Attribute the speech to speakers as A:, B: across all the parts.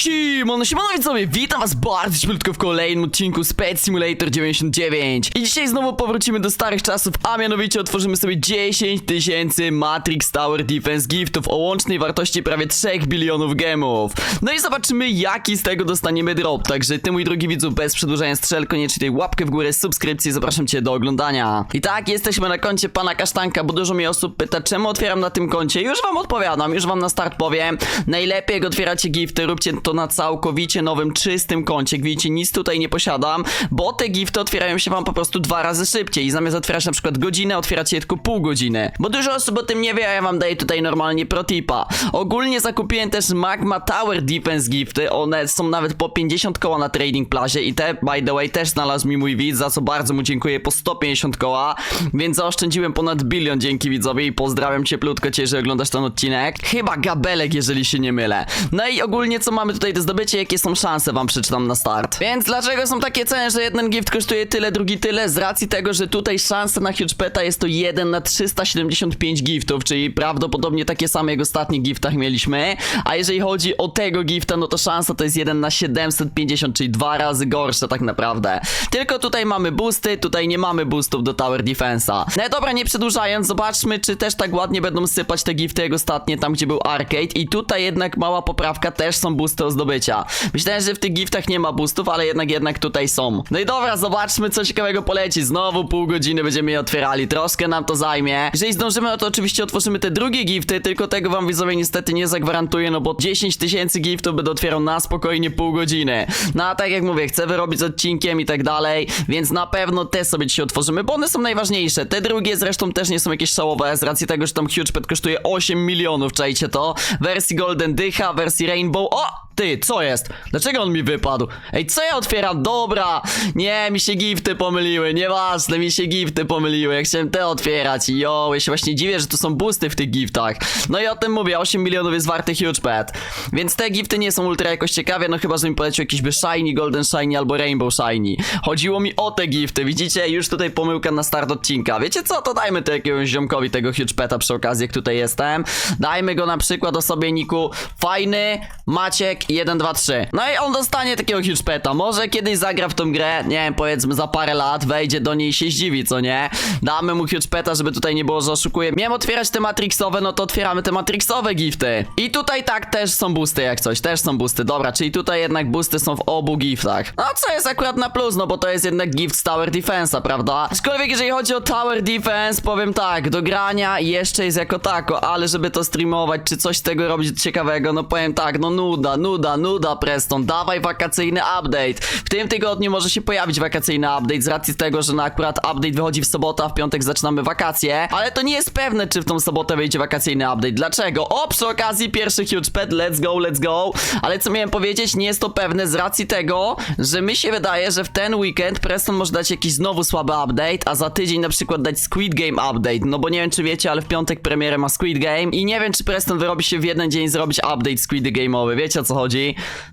A: Siemano, siemano widzowie, witam was bardzo cieplutko w kolejnym odcinku z Simulator 99 I dzisiaj znowu powrócimy do starych czasów, a mianowicie otworzymy sobie 10 tysięcy Matrix Tower Defense Giftów o łącznej wartości prawie 3 bilionów gemów. No i zobaczymy jaki z tego dostaniemy drop, także ty mój drogi widzu, bez przedłużania strzel, koniecznie tej łapkę w górę, subskrypcji, zapraszam cię do oglądania. I tak, jesteśmy na koncie pana Kasztanka, bo dużo mi osób pyta, czemu otwieram na tym koncie? Już wam odpowiadam, już wam na start powiem. Najlepiej jak otwieracie gifty, róbcie to na całkowicie nowym, czystym koncie. Jak widzicie, nic tutaj nie posiadam, bo te gifty otwierają się wam po prostu dwa razy szybciej. I zamiast otwierać na przykład godzinę, otwieracie je tylko pół godziny. Bo dużo osób o tym nie wie, a ja wam daję tutaj normalnie protipa. Ogólnie zakupiłem też Magma Tower Defense gifty. One są nawet po 50 koła na Trading Plazie i te, by the way, też znalazł mi mój widz, za co bardzo mu dziękuję, po 150 koła. Więc zaoszczędziłem ponad bilion dzięki widzowi i pozdrawiam cieplutko cię, że oglądasz ten odcinek. Chyba gabelek, jeżeli się nie mylę. No i ogólnie co mamy tutaj do zdobycia, jakie są szanse wam przeczytam na start. Więc dlaczego są takie ceny, że jeden gift kosztuje tyle, drugi tyle? Z racji tego, że tutaj szansa na huge peta jest to 1 na 375 giftów, czyli prawdopodobnie takie same jak w ostatnich giftach mieliśmy. A jeżeli chodzi o tego gifta, no to szansa to jest 1 na 750, czyli dwa razy gorsze tak naprawdę. Tylko tutaj mamy boosty, tutaj nie mamy boostów do Tower Defense'a. No dobra, nie przedłużając, zobaczmy, czy też tak ładnie będą sypać te gifty jak ostatnie, tam gdzie był arcade. I tutaj jednak mała poprawka, też są boosty do zdobycia. Myślałem, że w tych giftach nie ma boostów, ale jednak jednak tutaj są. No i dobra, zobaczmy co ciekawego poleci. Znowu pół godziny będziemy je otwierali. Troszkę nam to zajmie. Jeżeli zdążymy, to oczywiście otworzymy te drugie gifty, tylko tego wam widzowie niestety nie zagwarantuję, no bo 10 tysięcy giftów będę otwierał na spokojnie pół godziny. No a tak jak mówię, chcę wyrobić z odcinkiem i tak dalej, więc na pewno te sobie dzisiaj otworzymy, bo one są najważniejsze. Te drugie zresztą też nie są jakieś szałowe, z racji tego, że tam Huge Pet kosztuje 8 milionów, czajcie to. Wersji Golden Dycha, wersji Rainbow. O! Ty, co jest? Dlaczego on mi wypadł? Ej, co ja otwieram? Dobra! Nie, mi się gifty pomyliły, nieważne, mi się gifty pomyliły. Ja chciałem te otwierać. Jo, ja się właśnie dziwię, że tu są boosty w tych giftach. No i o tym mówię, 8 milionów jest warty Huge Pet. Więc te gifty nie są ultra jakoś ciekawe, no chyba, że mi polecił jakiś by Shiny, Golden Shiny albo Rainbow Shiny. Chodziło mi o te gifty, widzicie? Już tutaj pomyłka na start odcinka. Wiecie co? To dajmy to jakiegoś ziomkowi tego Huge Peta przy okazji, jak tutaj jestem. Dajmy go na przykład osobie niku Fajny, Maciek 1, 2, 3. No i on dostanie takiego huge peta. Może kiedyś zagra w tą grę, nie wiem, powiedzmy za parę lat, wejdzie do niej i się zdziwi, co nie? Damy mu huge peta, żeby tutaj nie było, że oszukuje. Miałem otwierać te matrixowe, no to otwieramy te matrixowe gifty. I tutaj tak też są boosty jak coś, też są boosty. Dobra, czyli tutaj jednak boosty są w obu giftach. No co jest akurat na plus, no bo to jest jednak gift z Tower Defense'a, prawda? Aczkolwiek jeżeli chodzi o Tower Defense, powiem tak, do grania jeszcze jest jako tako, ale żeby to streamować, czy coś tego robić ciekawego, no powiem tak, no nuda, nuda, nuda Preston, dawaj wakacyjny update. W tym tygodniu może się pojawić wakacyjny update z racji tego, że na akurat update wychodzi w sobotę, a w piątek zaczynamy wakacje, ale to nie jest pewne, czy w tą sobotę wyjdzie wakacyjny update. Dlaczego? O, przy okazji pierwszy huge pet, let's go, let's go. Ale co miałem powiedzieć, nie jest to pewne z racji tego, że mi się wydaje, że w ten weekend Preston może dać jakiś znowu słaby update, a za tydzień na przykład dać Squid Game update. No bo nie wiem, czy wiecie, ale w piątek premierę ma Squid Game i nie wiem, czy Preston wyrobi się w jeden dzień zrobić update Squid Game'owy, wiecie o co chodzi?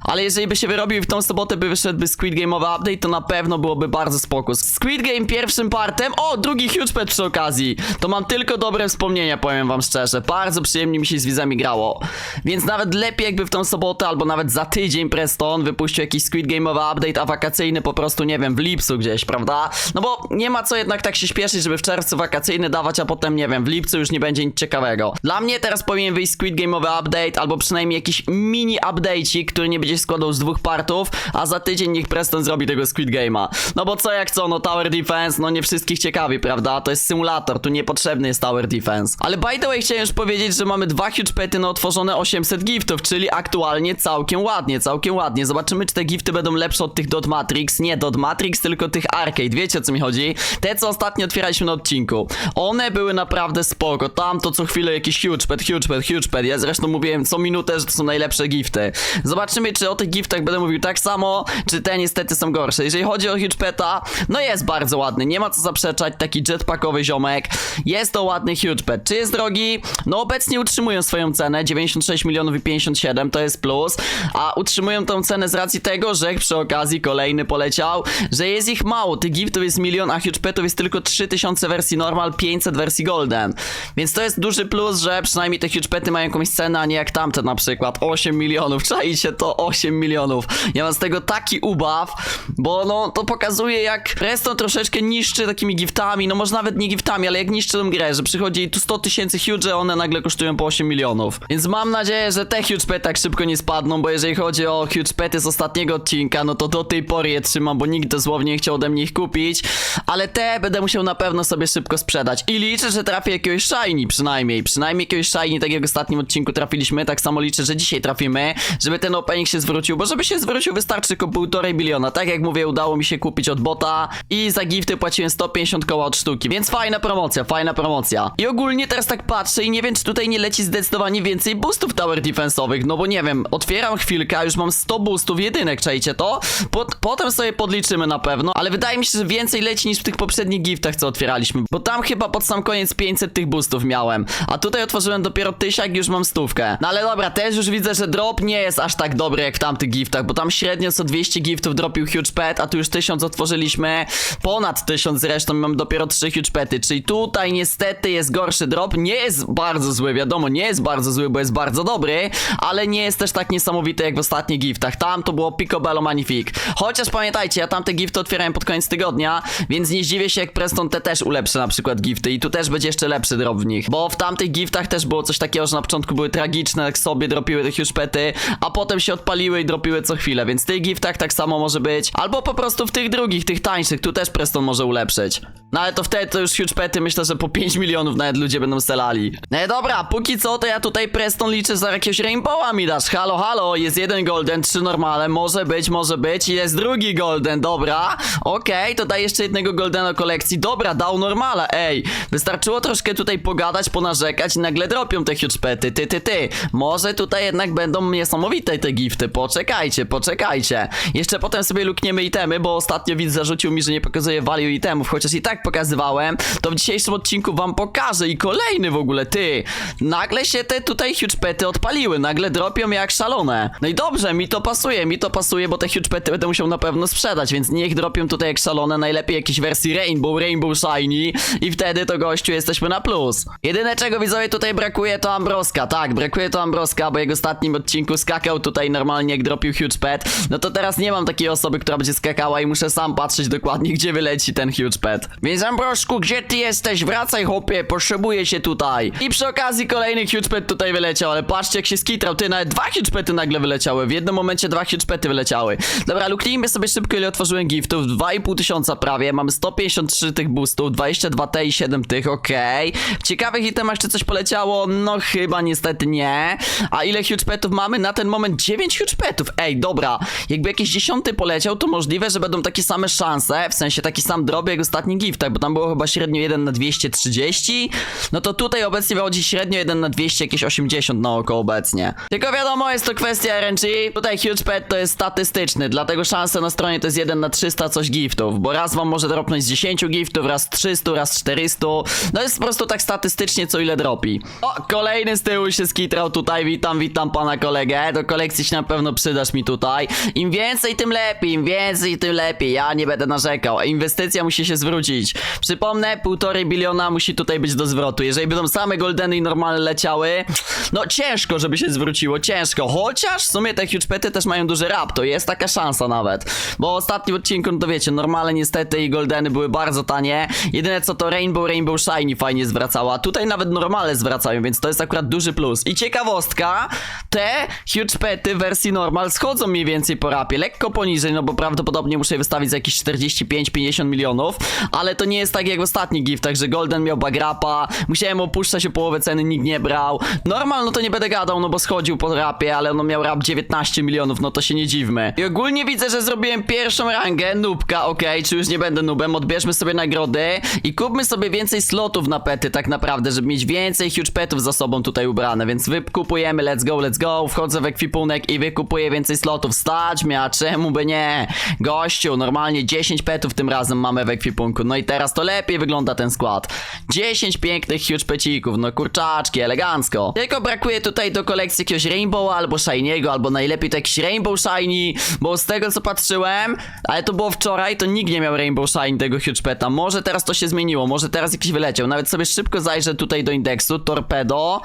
A: Ale jeżeli by się wyrobił i w tą sobotę by wyszedłby Squid Game'owy update, to na pewno byłoby bardzo spoko. Squid Game pierwszym partem, o, drugi huge pet przy okazji. To mam tylko dobre wspomnienia, powiem wam szczerze. Bardzo przyjemnie mi się z widzami grało. Więc nawet lepiej jakby w tą sobotę, albo nawet za tydzień Preston wypuścił jakiś Squid Game'owy update, a wakacyjny po prostu, nie wiem, w lipcu gdzieś, prawda? No bo nie ma co jednak tak się śpieszyć, żeby w czerwcu wakacyjny dawać, a potem, nie wiem, w lipcu już nie będzie nic ciekawego. Dla mnie teraz powinien wyjść Squid Game'owy update, albo przynajmniej jakiś mini update'ik, który nie będzie składał z dwóch partów, a za tydzień niech Preston zrobi tego Squid Game'a. No bo co jak co, no Tower Defense, no nie wszystkich ciekawi, prawda? To jest symulator, tu niepotrzebny jest Tower Defense. Ale by the way chciałem już powiedzieć, że mamy dwa huge pety na otworzone 800 giftów, czyli aktualnie całkiem ładnie, całkiem ładnie. Zobaczymy, czy te gifty będą lepsze od tych Dot Matrix. Nie Dot Matrix, tylko tych Arcade, wiecie o co mi chodzi? Te, co ostatnio otwieraliśmy na odcinku. One były naprawdę spoko, tam to co chwilę jakiś huge pet, huge pet, huge pet. Ja zresztą mówiłem co minutę, że to są najlepsze gifty. Zobaczymy, czy o tych giftach będę mówił tak samo, czy te niestety są gorsze. Jeżeli chodzi o huge peta, no jest bardzo ładny, nie ma co zaprzeczać, taki jetpackowy ziomek. Jest to ładny huge pet. Czy jest drogi? No obecnie utrzymują swoją cenę, 96 milionów i 57, to jest plus, a utrzymują tą cenę z racji tego, że przy okazji kolejny poleciał, że jest ich mało, tych giftów jest milion, a huge petów jest tylko 3000 wersji normal, 500 wersji golden. Więc to jest duży plus, że przynajmniej te huge pety mają jakąś cenę, a nie jak tamte na przykład 8 milionów. Czajcie to 8 milionów. Ja mam z tego taki ubaw, bo no to pokazuje jak Preston troszeczkę niszczy takimi giftami, no może nawet nie giftami, ale jak niszczy tą grę, że przychodzi jej tu 100 tysięcy huge, a one nagle kosztują po 8 milionów. Więc mam nadzieję, że te huge pety tak szybko nie spadną, bo jeżeli chodzi o huge pety z ostatniego odcinka, no to do tej pory je trzymam, bo nikt dosłownie nie chciał ode mnie ich kupić, ale te będę musiał na pewno sobie szybko sprzedać. I liczę, że trafię jakiegoś shiny przynajmniej, przynajmniej jakiegoś shiny, tak jak w ostatnim odcinku trafiliśmy, tak samo liczę, że dzisiaj trafimy, żeby ten opening się zwrócił, bo żeby się zwrócił wystarczy tylko półtorej biliona. Tak jak mówię, udało mi się kupić od bota i za gifty płaciłem 150 koła od sztuki, więc fajna promocja, fajna promocja. I ogólnie teraz tak patrzę i nie wiem, czy tutaj nie leci zdecydowanie więcej boostów tower defensowych, no bo nie wiem, otwieram chwilkę, a już mam 100 boostów jedynek, czajcie to? Pot, potem sobie podliczymy na pewno, ale wydaje mi się, że więcej leci niż w tych poprzednich giftach, co otwieraliśmy, bo tam chyba pod sam koniec 500 tych boostów miałem, a tutaj otworzyłem dopiero tysiak i już mam stówkę. No ale dobra, też już widzę, że drop nie jest aż tak dobry jak w tamtych giftach, bo tam średnio co 200 giftów dropił huge pet, a tu już 1000 otworzyliśmy, ponad 1000 zresztą mam dopiero 3 huge pety, czyli tutaj niestety jest gorszy drop, nie jest bardzo zły, wiadomo, nie jest bardzo zły, bo jest bardzo dobry, ale nie jest też tak niesamowity jak w ostatnich giftach, tam to było Picobello Magnifique, chociaż pamiętajcie, ja tamte gifty otwierałem pod koniec tygodnia, więc nie zdziwię się jak Preston te też ulepszy na przykład gifty i tu też będzie jeszcze lepszy drop w nich, bo w tamtych giftach też było coś takiego, że na początku były tragiczne, jak sobie dropiły te huge pety, a potem się odpaliły i dropiły co chwilę, więc w tych giftach tak samo może być, albo po prostu w tych drugich, tych tańszych, tu też Preston może ulepszyć. No ale to wtedy to już huge pety myślę, że po 5 milionów nawet ludzie będą selali. No dobra, póki co to ja tutaj Preston liczę za jakiegoś Rainbowa mi dasz. Halo, halo, jest jeden golden, trzy normale, może być, może być, jest drugi golden, dobra. Okej, to daj jeszcze jednego goldena kolekcji. Dobra, dał normala, ej. Wystarczyło troszkę tutaj pogadać, ponarzekać i nagle dropią te huge pety, ty, ty, ty. Może tutaj jednak będą niesamowite te gifty, poczekajcie, poczekajcie. Jeszcze potem sobie lukniemy itemy, bo ostatnio widz zarzucił mi, że nie pokazuje value itemów, chociaż i tak pokazywałem, to w dzisiejszym odcinku wam pokażę i kolejny w ogóle, ty. Nagle się te tutaj huge pety odpaliły, nagle dropią jak szalone. No i dobrze, mi to pasuje, mi to pasuje, bo te huge pety będę musiał na pewno sprzedać, więc niech dropią tutaj jak szalone, najlepiej jakieś wersji Rainbow, Rainbow Shiny i wtedy to gościu jesteśmy na plus. Jedyne czego widzowie tutaj brakuje to Ambroska, tak, brakuje to Ambroska, bo jego ostatnim odcinku skakał tutaj normalnie jak dropił huge pet, no to teraz nie mam takiej osoby, która będzie skakała i muszę sam patrzeć dokładnie gdzie wyleci ten huge pet. Więc Ambroszku, gdzie ty jesteś? Wracaj chłopie, potrzebuję się tutaj. I przy okazji kolejny huge pet tutaj wyleciał, ale patrzcie jak się skitrał, ty nawet dwa huge pety nagle wyleciały, w jednym momencie dwa huge pety wyleciały. Dobra, luknijmy sobie szybko ile otworzyłem giftów, 2,5 tysiąca prawie, mamy 153 tych boostów, 22 T i 7 tych, okej. W ciekawych itemach czy coś poleciało? No chyba niestety nie. A ile huge petów mamy? Na ten moment 9 huge petów. Ej, dobra, jakby jakiś dziesiąty poleciał, to możliwe, że będą takie same szanse, w sensie taki sam drop jak w ostatnich giftach, bo tam było chyba średnio 1 na 230. No to tutaj obecnie wychodzi średnio 1 na 200, jakieś 80 na oko obecnie. Tylko wiadomo, jest to kwestia RNG. Tutaj huge pet to jest statystyczny, dlatego szanse na stronie to jest 1 na 300 coś giftów, bo raz wam może dropnąć z 10 giftów, raz 300, raz 400. No jest po prostu tak statystycznie co ile dropi. O, kolejny z tyłu się skitrał tutaj, witam, witam pana kolegę. Do kolekcji się na pewno przydasz mi tutaj. Im więcej, tym lepiej, im więcej, tym lepiej. Ja nie będę narzekał. Inwestycja musi się zwrócić. Przypomnę, półtorej biliona musi tutaj być do zwrotu. Jeżeli będą same goldeny i normalne leciały, no ciężko, żeby się zwróciło, ciężko. Chociaż w sumie te huge pety też mają duży rap, to jest taka szansa nawet. Bo w ostatnim odcinku, no to wiecie, normale niestety i goldeny były bardzo tanie. Jedyne co to Rainbow, Rainbow Shiny fajnie zwracała. Tutaj nawet normale zwracają, więc to jest akurat duży plus. I ciekawostka, te huge pety w wersji normal schodzą mniej więcej po rapie. Lekko poniżej, no bo prawdopodobnie muszę je wystawić za jakieś 45-50 milionów. Ale to nie jest tak jak w ostatnich giftach, że Golden miał bagrapa, musiałem opuszczać o połowę ceny, nikt nie brał. Normal, no to nie będę gadał, no bo schodził po rapie, ale no miał rap 19 milionów, no to się nie dziwmy. I ogólnie widzę, że zrobiłem pierwszą rangę, nubka, okej, czy już nie będę nubem, odbierzmy sobie nagrody i kupmy sobie więcej slotów na pety tak naprawdę, żeby mieć więcej huge petów za sobą tutaj ubrane, więc wykupujemy, let's go, let's go, wchodzę w ekwipunek i wykupuję więcej slotów, stać mnie, a czemu by nie? Gościu, normalnie 10 petów tym razem mamy w ekwipunku, no i teraz to lepiej wygląda ten skład. 10 pięknych huge pecików, no kurczaczki, elegancko. Tylko brakuje tutaj do kolekcji jakiegoś Rainbow albo Shiny'ego, albo najlepiej to jakiś Rainbow Shiny, bo z tego co patrzyłem, ale to było wczoraj, to nikt nie miał Rainbow Shine tego huge peta. Może teraz to się zmieniło, może teraz jakiś wyleciał. Nawet sobie szybko zajrzę tutaj do indeksu, Torpedo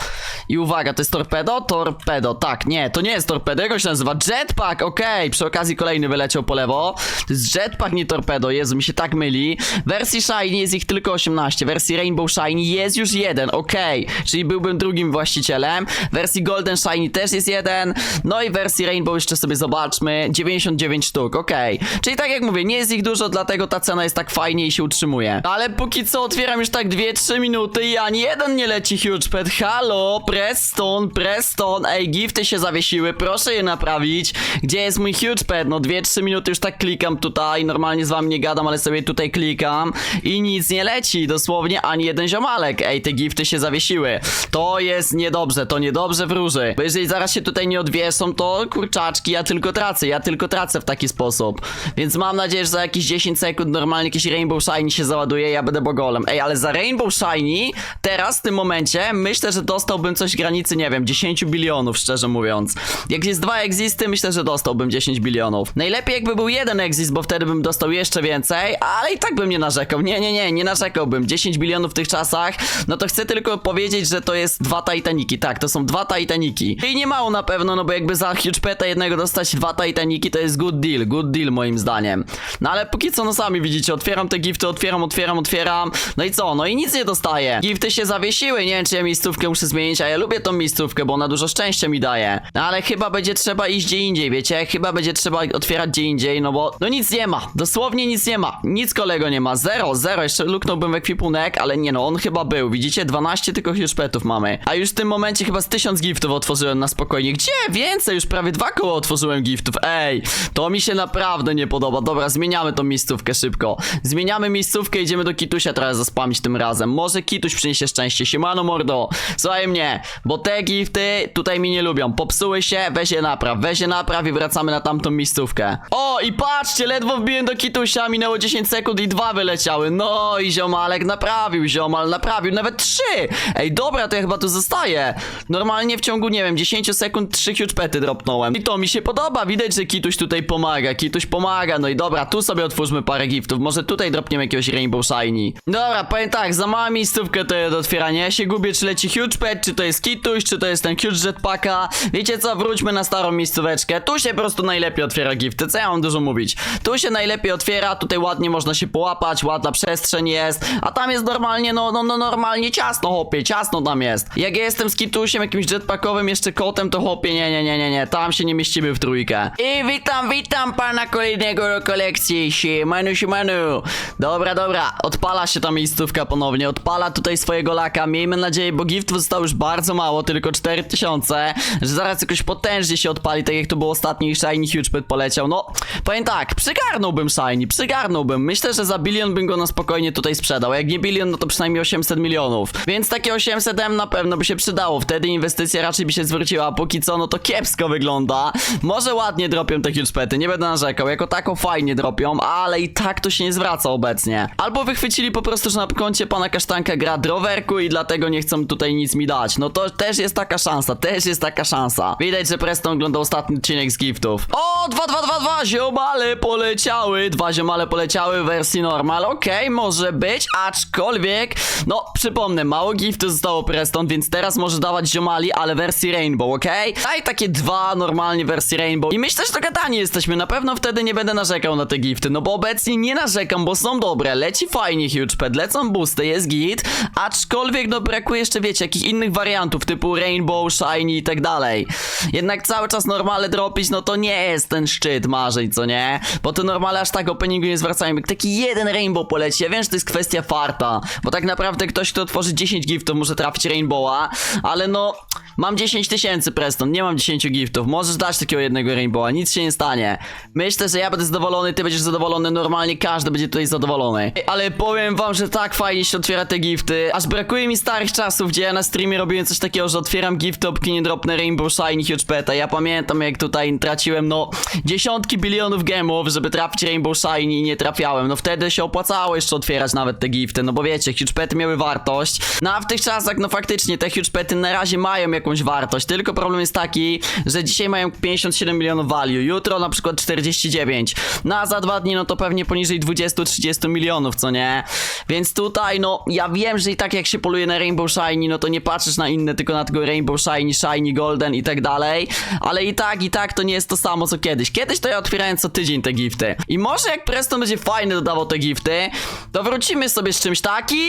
A: i uwaga, to jest Torpedo? Torpedo, tak, nie, to nie jest torpedo, jak się nazywa? Jetpack, okej, przy okazji kolejny wyleciał po lewo. To jest jetpack, nie torpedo, Jezu, mi się tak myli. Wersji Shiny jest ich tylko 18, wersji Rainbow Shiny jest już jeden, okej, czyli byłbym drugim właścicielem. Wersji Golden Shiny też jest jeden, no i wersji Rainbow jeszcze sobie zobaczmy, 99 sztuk, okej. Czyli tak jak mówię, nie jest ich dużo, dlatego ta cena jest tak fajnie i się utrzymuje. Ale póki co otwieram już tak 2-3 minuty i ani jeden nie leci Huge Pet. Halo, Preston, Preston, ej, gifty się zawiesiły, proszę je naprawić. Gdzie jest mój Huge Pet? No 2-3 minuty już tak klikam tutaj, normalnie z wami nie gadam, ale sobie tutaj klikam i nic nie leci, dosłownie ani jeden ziomalek. Ej, te gifty się zawiesiły. To jest niedobrze, to niedobrze wróży. Bo jeżeli zaraz się tutaj nie odwieszą, to kurczaczki, ja tylko tracę, ja tylko tracę w taki sposób. Więc mam nadzieję, że za jakieś 10 sekund normalnie jakiś Rainbow Shiny się załaduje, ja będę bogolem. Ej, ale za Rainbow Shiny teraz w tym momencie myślę, że dostałbym coś granicy, nie wiem, 10 bilionów, szczerze mówiąc. Jak jest dwa existy, myślę, że dostałbym 10 bilionów. Najlepiej jakby był jeden exist, bo wtedy bym dostał jeszcze więcej, ale i tak bym nie narzekał. Nie, nie, nie, nie narzekałbym. 10 bilionów w tych czasach, no to chcę tylko powiedzieć, że to jest dwa Titaniki. Tak, to są dwa Titaniki. I nie mało na pewno, no bo jakby za Huge Peta jednego dostać dwa Titaniki, to jest good deal, good deal moim zdaniem. No ale póki co, no sami widzicie, otwieram te gifty, otwieram, otwieram, otwieram. No i co? No i nic nie dostaję. Gifty się zawiesiły, nie wiem czy ja miejscówkę muszę zmienić, a ja lubię tą miejscówkę, bo ona dużo szczęścia mi daje. No ale chyba będzie trzeba iść gdzie indziej, wiecie? Chyba będzie trzeba otwierać gdzie indziej, no bo no nic nie ma. Dosłownie nic nie ma. Nic kolego nie ma. Zero. Jeszcze luknąłbym ekwipunek, ale nie no, on chyba był. Widzicie? 12 tylko już petów mamy. A już w tym momencie chyba z 1000 giftów otworzyłem na spokojnie. Gdzie? Więcej, już prawie dwa koło otworzyłem giftów. Ej, to mi się naprawdę nie podoba. Dobra, zmieniamy tą miejscówkę szybko. Zmieniamy miejscówkę, idziemy do Kitusia teraz zaspamić tym razem. Może Kituś przyniesie szczęście. Siemano mordo. Słuchaj mnie, bo te gifty tutaj mi nie lubią. Popsuły się, weź je napraw. Weź je napraw i wracamy na tamtą miejscówkę. O, i patrzcie, ledwo wbiłem do Kitusia, minęło 10 sekund i dwa wyleciały. No i ziomalek naprawił, ziomal naprawił, nawet trzy. Ej, dobra, to ja chyba tu zostaję. Normalnie w ciągu, nie wiem, 10 sekund trzy huge pety dropnąłem. I to mi się podoba, widać, że Kituś tutaj pomaga, Kituś pomaga. No i dobra, tu sobie otwórzmy parę giftów, może tutaj dropniemy jakiegoś Rainbow Shiny. Dobra, powiem tak, za mała miejscówkę to jest do otwierania. Ja się gubię, czy leci huge pet, czy to jest Kituś, czy to jest ten huge jetpacka. Wiecie co, wróćmy na starą miejscóweczkę. Tu się po prostu najlepiej otwiera gifty, co ja mam dużo mówić. Tu się najlepiej otwiera, tutaj ładnie można się połapać, ładna przestrzeń jest, a tam jest normalnie, no, no, no normalnie ciasno, hopie, ciasno tam jest. Jak ja jestem z Kitusiem, jakimś jetpackowym, jeszcze kotem, to hopie, nie, nie, nie, nie, nie, tam się nie mieścimy w trójkę. I witam, witam pana kolejnego do kolekcji, siemanu, siemanu. Dobra, dobra, odpala się ta miejscówka ponownie, odpala tutaj swojego laka, miejmy nadzieję, bo giftów zostało już bardzo mało, tylko 4000, że zaraz jakoś potężnie się odpali, tak jak to było ostatnio i Shiny Huge Pet poleciał, no, powiem tak, przygarnąłbym Shiny, przygarnąłbym, myślę, że za bilion bym go na spokojnie tutaj sprzedał, jak nie bilion, no to przynajmniej 800 milionów, więc takie 800 M na pewno by się przydało, wtedy inwestycja raczej by się zwróciła, a póki co, no to kiepsko wygląda, może ładnie dropią te Huge Pety, nie będę narzekał, jako tako fajnie dropią, ale i tak to się nie zwraca obecnie, albo wychwycili po prostu, że na koncie pana Kasztanka gra drowerku i dlatego nie chcą tutaj nic mi dać, no to też jest taka szansa, też jest taka szansa, widać, że Preston oglądał ostatni odcinek z giftów, o, 2, 2, 2, 2, ziomale poleciały, dwa ziomale poleciały w wersji normal, okej, może być, aczkolwiek, no, przypomnę, mało giftu zostało Preston, więc teraz może dawać ziomali, ale wersji Rainbow, okej? Daj takie dwa normalnie wersji Rainbow i myślę, że dogadani jesteśmy, na pewno wtedy nie będę narzekał na te gifty, no bo obecnie nie narzekam, bo są dobre, leci fajnie Huge Pet, lecą boosty, jest git, aczkolwiek no brakuje jeszcze, wiecie, jakich innych wariantów, typu Rainbow, Shiny i tak dalej. Jednak cały czas normale dropić, no to nie jest ten szczyt marzeń, co nie? Bo to normale aż tak openingu nie zwracają, taki jeden Rainbow poleci, ja wiem, że to jest kwestia farta, bo tak naprawdę ktoś, kto otworzy 10 giftów może trafić Rainbowa, ale no, mam 10 tysięcy Preston, nie mam 10 giftów, możesz dać takiego jednego Rainbowa, nic się nie stanie. Myślę, że ja będę zadowolony, ty będziesz zadowolony, normalnie każdy będzie tutaj zadowolony. Ale powiem wam, że tak fajnie się otwiera te gifty, aż brakuje mi starych czasów, gdzie ja na streamie robiłem coś takiego, że otwieram gifty, opki nie dropnę Rainbow Shiny Huge Peta. Ja pamiętam jak tutaj traciłem, no, dziesiątki bilionów gemów, żeby trafić Rainbow Shiny i nie trafiałem. No wtedy się opłacało jeszcze otwierać nawet te gifty, no bo wiecie, Huge Pety miały wartość. No a w tych czasach, no faktycznie, te Huge Pety na razie mają jakąś wartość. Tylko problem jest taki, że dzisiaj mają 57 milionów value, jutro na przykład 49. No a za dwa dni no to pewnie poniżej 20-30 milionów, co nie? Więc tutaj no ja wiem, że i tak jak się poluje na Rainbow Shiny, no to nie patrzysz na inne, tylko na tego Rainbow Shiny, Shiny Golden i tak dalej. Ale i tak, i tak to nie jest to samo co kiedyś. Kiedyś to ja otwierałem co tydzień te gifty. I może jak Preston będzie fajny dodawał te gifty, to wrócimy sobie z czymś takim.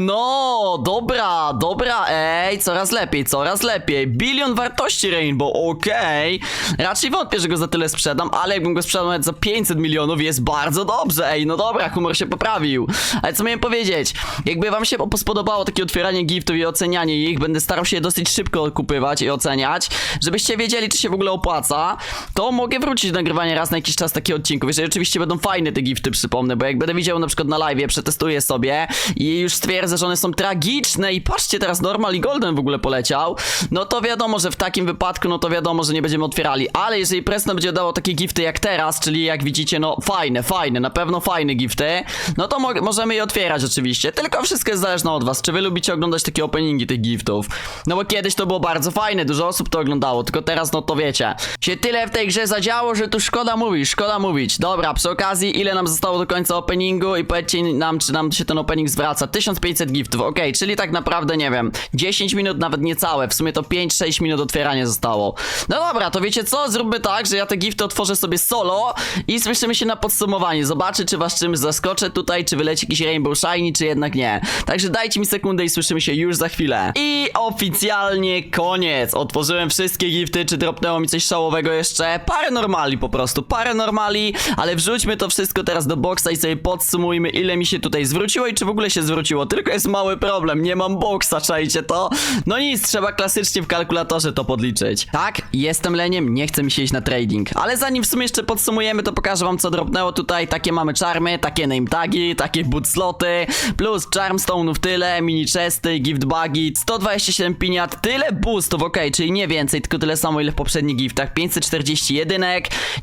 A: No, dobra, dobra, ej, coraz lepiej, coraz lepiej. Bilion wartości Rainbow, okej. Raczej wątpię, że go za tyle sprzedam, ale jakbym go sprzedał nawet za 500 milionów, jest bardzo dobrze, ej, no dobra, humor się poprawił. Ale co miałem powiedzieć? Jakby wam się po- spodobało takie otwieranie giftów i ocenianie ich, będę starał się je dosyć szybko okupywać i oceniać, żebyście wiedzieli, czy się w ogóle opłaca, to mogę wrócić do nagrywania raz na jakiś czas takich odcinków, jeżeli oczywiście będą fajne te gifty, przypomnę, bo jak będę widział na przykład na live, przetestuję sobie i już stwierdzę, że one są tragiczne i patrzcie, teraz Normal i Golden w ogóle poleciał, no to wiadomo, że w takim wypadku, no to wiadomo, że nie będziemy otwierali, ale jeżeli Preston będzie dało takie gifty jak teraz, czyli jak widzicie, no fajne, fajne, na pewno fajne gifty, no to mo możemy je otwierać oczywiście, tylko wszystko jest zależne od was, czy wy lubicie oglądać takie openingi tych giftów, no bo kiedyś to było bardzo fajne, dużo osób to oglądało, tylko teraz no to wiecie, się tyle w tej grze zadziało, że tu szkoda mówić, szkoda mówić, dobra, przy okazji, ile nam zostało do końca openingu i powiedzcie nam, czy nam się ten opening zwraca, 1500 giftów, okej, czyli tak naprawdę, nie wiem, 10 minut, nawet niecałe, w sumie to 5-6 minut otwierania zostało, no dobra, to wiecie co, zróbmy tak, że ja te gifty otworzę sobie solo i słyszymy się na podsumowanie, zobaczę, czy was czymś zaskoczę tutaj, czy wyleci jakiś Rainbow Shiny, czy jednak nie, także dajcie mi sekundę i słyszymy się już za chwilę. I oficjalnie koniec, otworzyłem wszystkie gifty, czy dropnęło mi coś szałowego jeszcze? Parę normali po prostu, parę normali, ale wrzućmy to wszystko teraz do boxa i sobie podsumujmy, ile mi się tutaj zwróciło i czy w ogóle się zwróciło, tylko jest mały problem, nie mam boxa, czajcie to? No nic, trzeba klasycznie w kalkulatorze to podliczyć. Tak, jestem leniem, nie chce mi się iść na trading, ale zanim w sumie jeszcze podsumujemy, to pokażę wam co dropnęło tutaj, takie mamy czarmy, takie name tagi, takie boot sloty, plus charmstone'ów tyle, mini chesty, gift bagi, 127 piniat, tyle boostów, okej, czyli nie więcej, tylko tyle samo ile w poprzednich giftach, 541,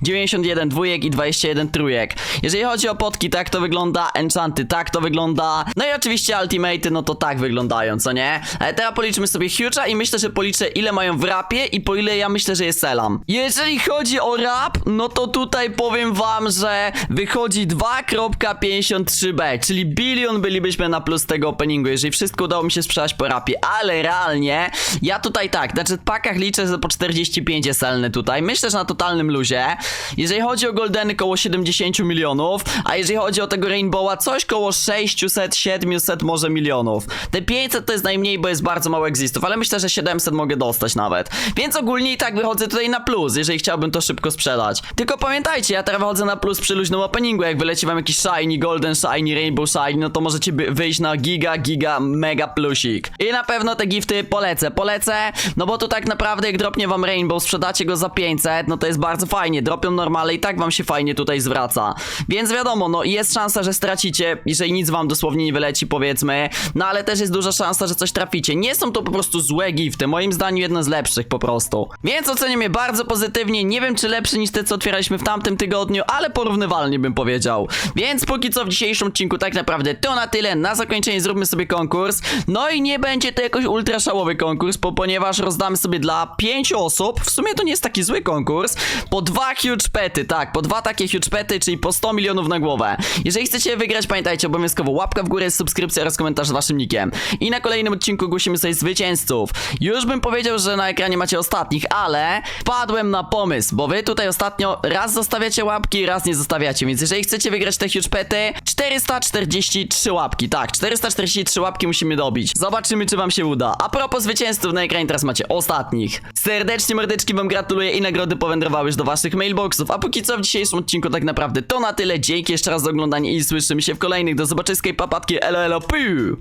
A: 91 dwójek i 21 trójek. Jeżeli chodzi o tak to wygląda, enchanty, tak to wygląda, no i oczywiście ultimaty, no to tak wyglądają, co nie? Ale teraz policzmy sobie huge'a i myślę, że policzę ile mają w rapie i po ile ja myślę, że jest selam. Jeżeli chodzi o rap, no to tutaj powiem wam, że wychodzi 2.53b, czyli bilion bylibyśmy na plus tego openingu, jeżeli wszystko udało mi się sprzedać po rapie, ale realnie ja tutaj tak, na jetpackach liczę, że po 45 jest selny tutaj, myślę, że na totalnym luzie. Jeżeli chodzi o goldeny koło 70 milionów, a jeżeli chodzi o tego rainbowa coś koło 600, 700 może milionów. Te 500 to jest najmniej, bo jest bardzo mało existów, ale myślę, że 700 mogę dostać nawet. Więc ogólnie i tak wychodzę tutaj na plus, jeżeli chciałbym to szybko sprzedać. Tylko pamiętajcie, ja teraz wychodzę na plus przy luźnym openingu, jak wyleci wam jakiś shiny, golden shiny, rainbow shiny, no to możecie wyjść na giga, giga, mega plusik. I na pewno te gifty polecę, polecę, no bo tu tak naprawdę jak dropnie wam rainbow, sprzedacie go za 500, no to jest bardzo fajnie, dropią normale i tak wam się fajnie tutaj zwraca. Więc wiadomo, no jest szansa, że stracicie, jeżeli nic wam dosłownie nie wyleci, powiedzmy, no ale też jest duża szansa, że coś traficie. Nie są to po prostu złe gifty, moim zdaniem jedne z lepszych po prostu. Więc oceniam je bardzo pozytywnie, nie wiem czy lepsze niż te, co otwieraliśmy w tamtym tygodniu, ale porównywalnie bym powiedział. Więc póki co w dzisiejszym odcinku tak naprawdę to na tyle, na zakończenie zróbmy sobie konkurs, no i nie będzie to jakoś ultra szałowy konkurs, bo ponieważ rozdamy sobie dla 5 osób, w sumie to nie jest taki zły konkurs, po dwa huge pety, tak, po dwa takie huge pety, czyli po 100 milionów na głowę. Jeżeli chcecie wygrać, pamiętajcie obowiązkowo łapka w górę, subskrypcja oraz komentarz z waszym nickiem. I na kolejnym odcinku głosimy sobie zwycięzców. Już bym powiedział, że na ekranie macie ostatnich, ale wpadłem na pomysł, bo wy tutaj ostatnio raz zostawiacie łapki, raz nie zostawiacie, więc jeżeli chcecie wygrać te huge pety, 443 łapki, tak, 443 łapki musimy dobić. Zobaczymy, czy wam się uda. A propos zwycięzców, na ekranie teraz macie ostatnich. Serdecznie mordeczki wam gratuluję i nagrody powędrowały już do waszych mailboxów, a póki co w dzisiejszym odcinku tak naprawdę to na tyle. Dzięki jeszcze raz za oglądanie i słyszymy się w kolejnych. Do zobaczyska i papatki, elo elo, piu!